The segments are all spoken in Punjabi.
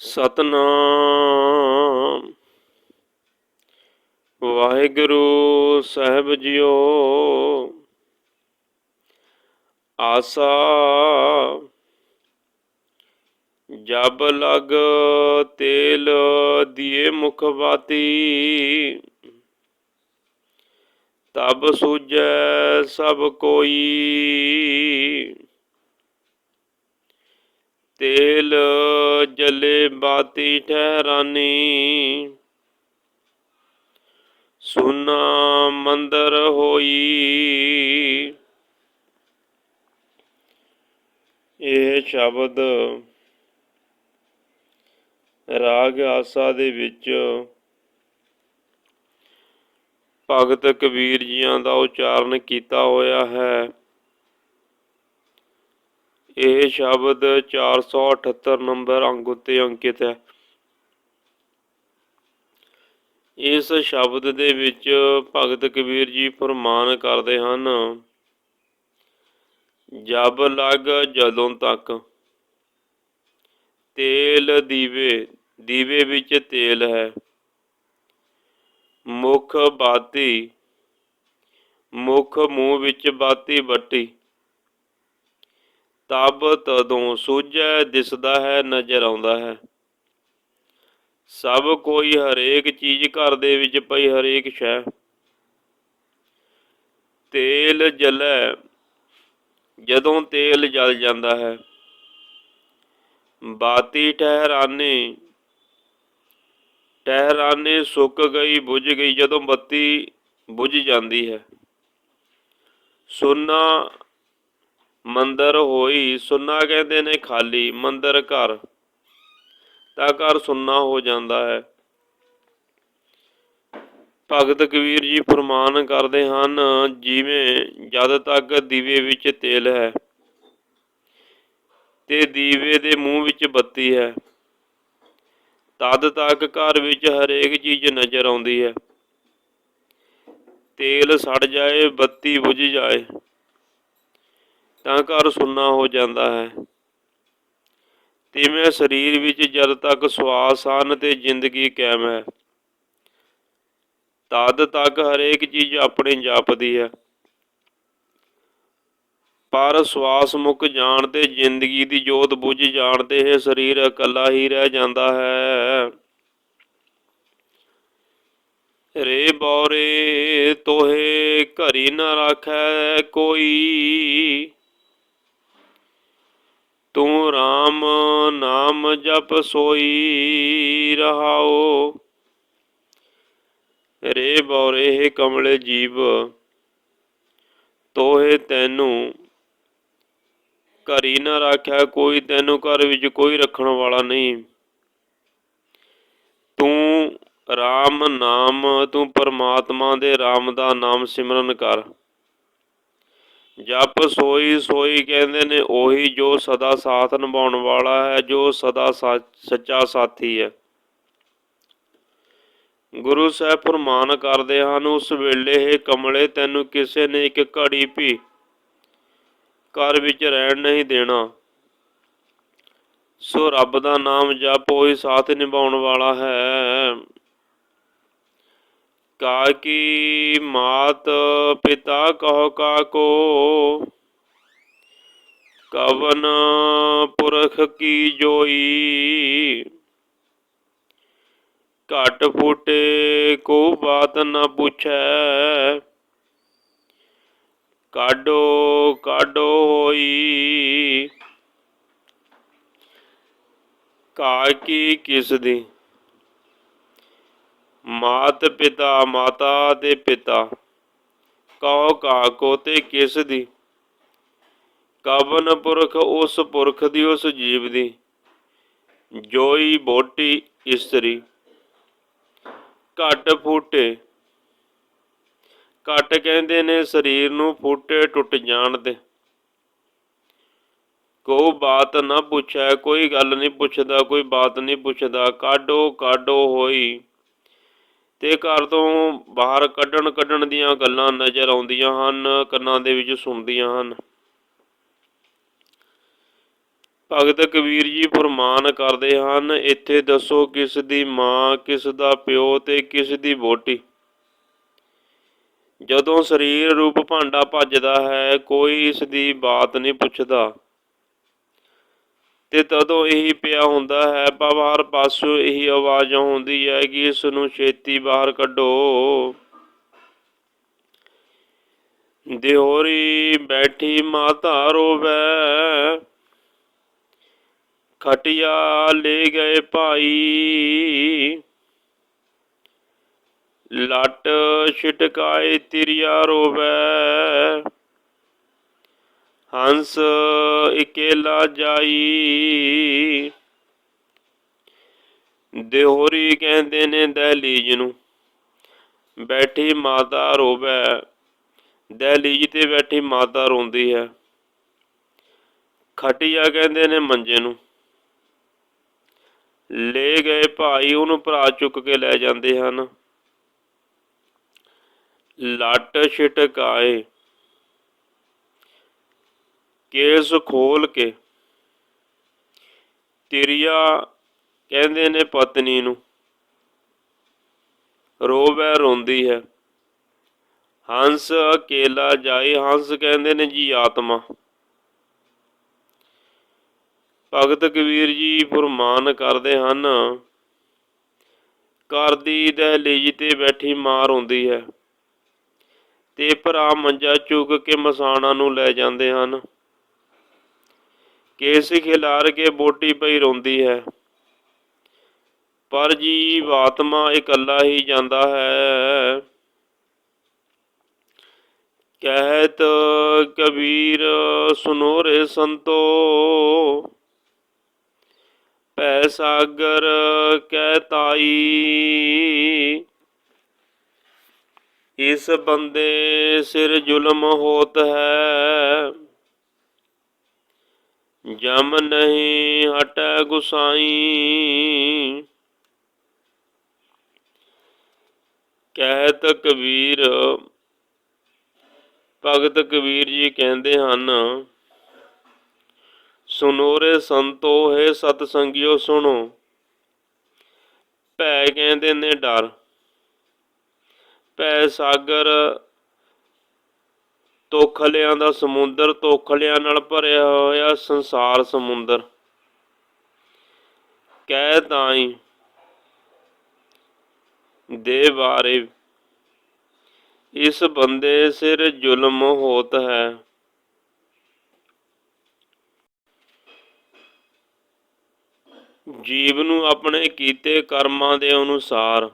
ਸਤਨਾਮ। ਵਾਹਿਗੁਰੂ ਸਾਹਿਬ ਜੀਓ। ਆਸਾ ਜਬ ਲਗ ਤੇਲ ਦੀਏ ਮੁਖ ਬਾਤੀ, ਤਬ ਸੂਝੈ ਸਭ ਕੋਈ। ਤੇਲ ਜਲੇ ਬਾਤੀ ਠਹਿਰਾਨੀ। ਸੁਨਾ ਮੰਦਰ ਹੋਈ। ਇਹ ਸ਼ਬਦ ਰਾਗ ਆਸਾ ਦੇ ਵਿੱਚ ਭਗਤ ਕਬੀਰ ਜੀਆਂ ਦਾ ਉਚਾਰਨ ਕੀਤਾ ਹੋਇਆ ਹੈ। ਇਹ ਸ਼ਬਦ 478 ਨੰਬਰ ਅੰਗ ਉੱਤੇ ਅੰਕਿਤ ਹੈ। ਇਸ ਸ਼ਬਦ ਦੇ ਵਿੱਚ ਭਗਤ ਕਬੀਰ ਜੀ ਫਰਮਾਨ ਕਰਦੇ ਹਨ, ਜਬ ਲਗ ਜਦੋਂ ਤੱਕ ਤੇਲ ਦੀਵੇ ਦੀਵੇ ਵਿੱਚ ਤੇਲ ਹੈ, ਮੁਖ ਬਾਤੀ, ਮੁਖ ਮੂੰਹ ਵਿੱਚ ਬਾਤੀ ਬੱਟੀ ਤਬ ਤਦੋਂ ਸੂਝੈ, ਦਿਸਦਾ ਹੈ, ਨਜ਼ਰ ਆਉਂਦਾ ਹੈ। ਸਭ ਕੋਈ ਹਰੇਕ ਚੀਜ਼ ਘਰ ਦੇ ਵਿੱਚ ਪਈ ਹਰੇਕ ਸ਼ੈ। ਤੇਲ ਜਲੈ, ਜਦੋਂ ਤੇਲ ਜਲ ਜਾਂਦਾ ਹੈ। ਬਾਤੀ ਠਹਿਰਾਨੇ ਠਹਿਰਾਨੇ ਸੁੱਕ ਗਈ, ਬੁਝ ਗਈ, ਜਦੋਂ ਬੱਤੀ ਬੁਝ ਜਾਂਦੀ ਹੈ। ਸੁਨਾ ਮੰਦਰ ਹੋਈ, ਸੁਨਾ ਕਹਿੰਦੇ ਨੇ ਖਾਲੀ, ਮੰਦਰ ਘਰ। ਤਾਂ ਘਰ ਸੁੰਨਾ ਹੋ ਜਾਂਦਾ ਹੈ। ਭਗਤ ਕਬੀਰ ਜੀ ਫਰਮਾਨ ਕਰਦੇ ਹਨ, ਜਿਵੇਂ ਜਦ ਤੱਕ ਦੀਵੇ ਵਿੱਚ ਤੇਲ ਹੈ, ਤੇ ਦੀਵੇ ਦੇ ਮੂੰਹ ਵਿੱਚ ਬੱਤੀ ਹੈ, ਤਦ ਤੱਕ ਘਰ ਵਿੱਚ ਹਰੇਕ ਚੀਜ਼ ਨਜ਼ਰ ਆਉਂਦੀ ਹੈ। ਤੇਲ ਸੜ ਜਾਏ, ਬੱਤੀ ਬੁਝ ਜਾਏ। ਤਾਂ ਘਰ ਸੁੰਨਾ ਹੋ ਜਾਂਦਾ ਹੈ। ਤਿਵੇਂ ਸਰੀਰ ਵਿੱਚ ਜਦ ਤੱਕ ਸਵਾਸ ਹਨ ਤੇ ਜ਼ਿੰਦਗੀ ਕਾਇਮ ਹੈ। ਤਦ ਤੱਕ ਹਰੇਕ ਚੀਜ਼ ਆਪਣੀ ਜਾਪਦੀ ਹੈ। ਪਰ ਸਵਾਸ ਮੁੱਕ ਜਾਣ ਤੇ ਜ਼ਿੰਦਗੀ ਦੀ ਜੋਤ ਬੁਝ ਜਾਣ ਤੇ ਇਹ ਸਰੀਰ ਇਕੱਲਾ ਹੀ ਰਹਿ ਜਾਂਦਾ ਹੈ। ਰੇ ਬੋਰੇ ਤੋਹੇ ਘਰੀ ਨ ਰਾਖੈ ਕੋਈ। ਤੂੰ RAM ਨਾਮ ਜਪ ਸੋਈ ਰਹਾਓ। ਰੇ ਬੌਰੇ ਹੈ ਕਮਲੇ ਜੀਵ, ਤੋਹੇ ਤੈਨੂੰ ਘਰੀ ਨਾ ਰੱਖਿਆ, ਕੋਈ ਤੈਨੂੰ ਘਰ ਵਿੱਚ ਕੋਈ ਰੱਖਣ ਵਾਲਾ ਨਹੀਂ। ਤੂੰ RAM ਨਾਮ, ਤੂੰ ਪਰਮਾਤਮਾ ਦੇ RAM ਦਾ ਨਾਮ ਸਿਮਰਨ ਕਰ। ਜਪ ਸੋਈ ਸੋਈ ਕਹਿੰਦੇ ਨੇ, ਉਹੀ ਜੋ ਸਦਾ ਸਾਥ ਨਿਭਾਉਣ ਵਾਲਾ ਹੈ, ਜੋ ਸਦਾ ਸੱਚਾ ਸਾਥੀ ਹੈ। ਗੁਰੂ ਸਾਹਿਬ ਫਰਮਾਨ ਕਰਦੇ ਹਨ, ਉਸ ਵੇਲੇ ਇਹ ਕਮਲੇ ਤੈਨੂੰ ਕਿਸੇ ਨੇ ਇੱਕ ਘੜੀ ਵੀ ਘਰ ਵਿੱਚ ਰਹਿਣ ਨਹੀਂ ਦੇਣਾ। ਸੋ ਰੱਬ ਦਾ ਨਾਮ ਜਪ ਉਹੀ ਸਾਥ ਨਿਭਾਉਣ ਵਾਲਾ ਹੈ। ਕਾ ਕੀ ਮਾਤ ਪਿਤਾ ਕਹੋ ਕਾ ਕੋ? ਕਵਨ ਪੁਰਖ ਕੀ ਜੋਈ? ਘਟ ਫੂਟੇ ਕੋ ਬਾਤ ਨ ਪੁੱਛੈ। ਕਾਡੋ ਕਾਡੋ ਹੋਈ। ਕਾ ਕੀ ਕਿਸ ਦੀ ਮਾਤ ਪਿਤਾ, ਮਾਤਾ ਦੇ ਪਿਤਾ। ਕਹੋ ਕਾ ਕੋ ਤੇ ਕਿਸ ਦੀ? ਕਵਨ ਪੁਰਖ ਉਸ ਪੁਰਖ ਦੀ, ਉਸ ਜੀਵ ਦੀ। ਜੋਈ ਬੋਟੀ ਇਸਤਰੀ। ਘਟ ਫੂਟੇ। ਘਟ ਕਹਿੰਦੇ ਨੇ ਸਰੀਰ ਨੂੰ ਫੂਟੇ ਟੁੱਟ ਜਾਣ ਦੇ। ਕੋ ਬਾਤ ਨਾ ਪੁੱਛੈ, ਕੋਈ ਗੱਲ ਨਹੀਂ ਪੁੱਛਦਾ, ਕੋਈ ਬਾਤ ਨਹੀਂ ਪੁੱਛਦਾ। ਕਾਢੋ ਕਾਢੋ ਹੋਈ। ਤੇ ਘਰ ਤੋਂ ਬਾਹਰ ਕੱਢਣ ਕੱਢਣ ਦੀਆਂ ਗੱਲਾਂ ਨਜ਼ਰ ਆਉਂਦੀਆਂ ਹਨ, ਕੰਨਾਂ ਦੇ ਵਿੱਚ ਸੁਣਦੀਆਂ ਹਨ। ਭਗਤ ਕਬੀਰ ਜੀ ਫਰਮਾਨ ਕਰਦੇ ਹਨ, ਇੱਥੇ ਦੱਸੋ ਕਿਸ ਦੀ ਮਾਂ, ਕਿਸ ਦਾ ਪਿਓ ਤੇ ਕਿਸ ਦੀ ਵੋਟੀ ਜਦੋਂ ਸਰੀਰ ਰੂਪ ਭਾਂਡਾ ਭੱਜਦਾ ਹੈ, ਕੋਈ ਇਸ ਦੀ ਬਾਤ ਨਹੀਂ ਪੁੱਛਦਾ। ਤੇ ਤਦੋਂ ਇਹੀ ਪਿਆ ਹੁੰਦਾ ਹੈ ਬਾਹਰ ਪਾਸੋਂ ਇਹੀ ਆਵਾਜ਼ ਆਉਂਦੀ ਹੈ ਕਿ ਇਸ ਨੂੰ ਛੇਤੀ ਬਾਹਰ ਕੱਢੋ। ਦਿਹੋਰੀ ਬੈਠੀ ਮਾਤਾ ਰੋਵੇ, ਖਟਿਆ ਲੈ ਗਏ ਭਾਈ। ਲੱਟ ਛਿਟਕਾਏ ਤਿਰਿਆ ਰੋਵੇ। ਹੰਸ ਇਕੇਲਾ ਜਾਈ। ਦਿਹੋਰੀ ਕਹਿੰਦੇ ਨੇ ਦਹਲੀਜ ਨੂੰ, ਬੈਠੀ ਮਾਤਾ ਰੋਵੇ। ਦਹਲੀਜ ਤੇ ਬੈਠੀ ਮਾਤਾ ਰੋਂਦੀ ਹੈ। ਖਟਿਆ ਕਹਿੰਦੇ ਨੇ ਮੰਜੇ ਨੂੰ, ਲੈ ਗਏ ਭਾਈ ਉਹਨੂੰ ਭਰਾ ਚੁੱਕ ਕੇ ਲੈ ਜਾਂਦੇ ਹਨ। ਲੱਟ ਛਿਟਕਾਏ। ਕੇਸ ਖੋਲ ਕੇ ਤਿਰਿਆ ਕਹਿੰਦੇ ਨੇ ਪਤਨੀ ਨੂੰ ਰੋਵੇ ਰੋਂਦੀ ਹੈ। ਹੰਸ ਅਕੇਲਾ ਜਾਏ, ਹੰਸ ਕਹਿੰਦੇ ਨੇ ਜੀ ਆਤਮਾ। ਭਗਤ ਕਬੀਰ ਜੀ ਫਰਮਾਨ ਕਰਦੇ ਹਨ, ਘਰ ਦੀ ਦਹਲੀਜ ਤੇ ਬੈਠੀ ਮਾਰ ਰੋਂਦੀ ਹੈ ਤੇ ਭਰਾ ਮੰਜਾ ਚੁੱਕ ਕੇ ਮਸਾਣਾ ਨੂੰ ਲੈ ਜਾਂਦੇ ਹਨ। ਕੇਸ ਖਿਲਾਰ ਕੇ ਬੋਟੀ ਪਈ ਰੋਂਦੀ ਹੈ। ਪਰ ਜੀਵ ਆਤਮਾ ਇਕੱਲਾ ਹੀ ਜਾਂਦਾ ਹੈ। ਕਹਿਤ ਕਬੀਰ ਸੁਨੋ ਰੇ ਸੰਤੋ। ਪੈ ਸਾਗਰ ਕਹਿ ਤਾਈ। ਇਸ ਬੰਦੇ ਸਿਰ ਜ਼ੁਲਮ ਹੋਤ ਹੈ। ਜਮ ਨਹੀਂ ਹਟੈ ਗੁਸਾਈ। ਕਹਿਤ ਕਬੀਰ ਭਗਤ ਕਬੀਰ ਜੀ ਕਹਿੰਦੇ ਹਨ ਸੁਨੋਰੇ ਸੰਤੋ, ਹੈ ਸਤ ਸੰਗਿਓ ਸੁਣੋ। ਭੈ ਕਹਿੰਦੇ ਨੇ ਡਰ, ਭੈ ਸਾਗਰ ਤੋਖਲਿਆਂ ਦਾ ਸਮੁੰਦਰ ਤੋਖਲਿਆਂ ਨਾਲ ਭਰਿਆ ਹੋਇਆ ਸੰਸਾਰ ਸਮੁੰਦਰ। ਕਹਿ ਤਾਈ ਦੇ ਬਾਰੇ, ਇਸ ਬੰਦੇ ਸਿਰ ਜ਼ੁਲਮ ਹੋਤ ਹੈ। ਜੀਵ ਨੂੰ ਆਪਣੇ ਕੀਤੇ ਕਰਮਾਂ ਦੇ ਅਨੁਸਾਰ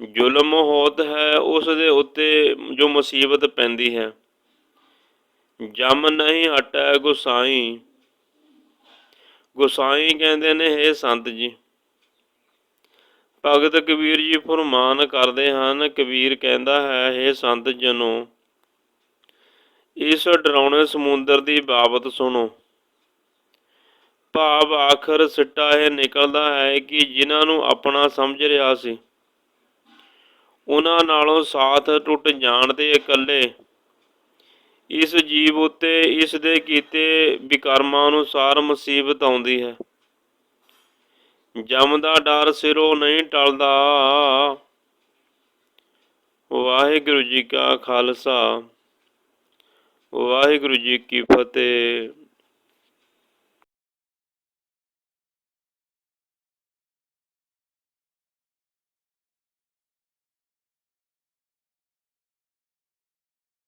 ਜ਼ੁਲਮ ਹੋਤ ਹੈ, ਉਸ ਦੇ ਉੱਤੇ ਜੋ ਮੁਸੀਬਤ ਪੈਂਦੀ ਹੈ। ਜਮ ਨਹੀਂ ਹਟੈ ਗੁਸਾਈ। ਗੁਸਾਈ ਕਹਿੰਦੇ ਨੇ ਇਹ ਸੰਤ ਜੀ, ਭਗਤ ਕਬੀਰ ਜੀ ਫਰਮਾਨ ਕਰਦੇ ਹਨ, ਕਬੀਰ ਕਹਿੰਦਾ ਹੈ ਇਹ ਸੰਤ ਜਨੋ, ਇਸ ਡਰਾਉਣੇ ਸਮੁੰਦਰ ਦੀ ਬਾਬਤ ਸੁਣੋ। ਭਾਵ ਆਖਰ ਸਿੱਟਾ ਇਹ ਨਿਕਲਦਾ ਹੈ ਕਿ ਜਿਨ੍ਹਾਂ ਨੂੰ ਆਪਣਾ ਸਮਝ ਰਿਹਾ ਸੀ ਉਹਨਾਂ ਨਾਲੋਂ ਸਾਥ ਟੁੱਟ ਜਾਣ ਦੇ ਇਕੱਲੇ। ਇਸ ਜੀਵ ਉੱਤੇ ਇਸ ਦੇ ਕੀਤੇ ਵਿਕਰਮਾਂ ਅਨੁਸਾਰ ਮੁਸੀਬਤ ਆਉਂਦੀ ਹੈ। ਜਮ ਦਾ ਡਰ ਸਿਰੋਂ ਨਹੀਂ ਟਲਦਾ। ਵਾਹਿਗੁਰੂ ਜੀ ਕਾ ਖਾਲਸਾ। ਵਾਹਿਗੁਰੂ ਜੀ ਕੀ ਫਤਿਹ।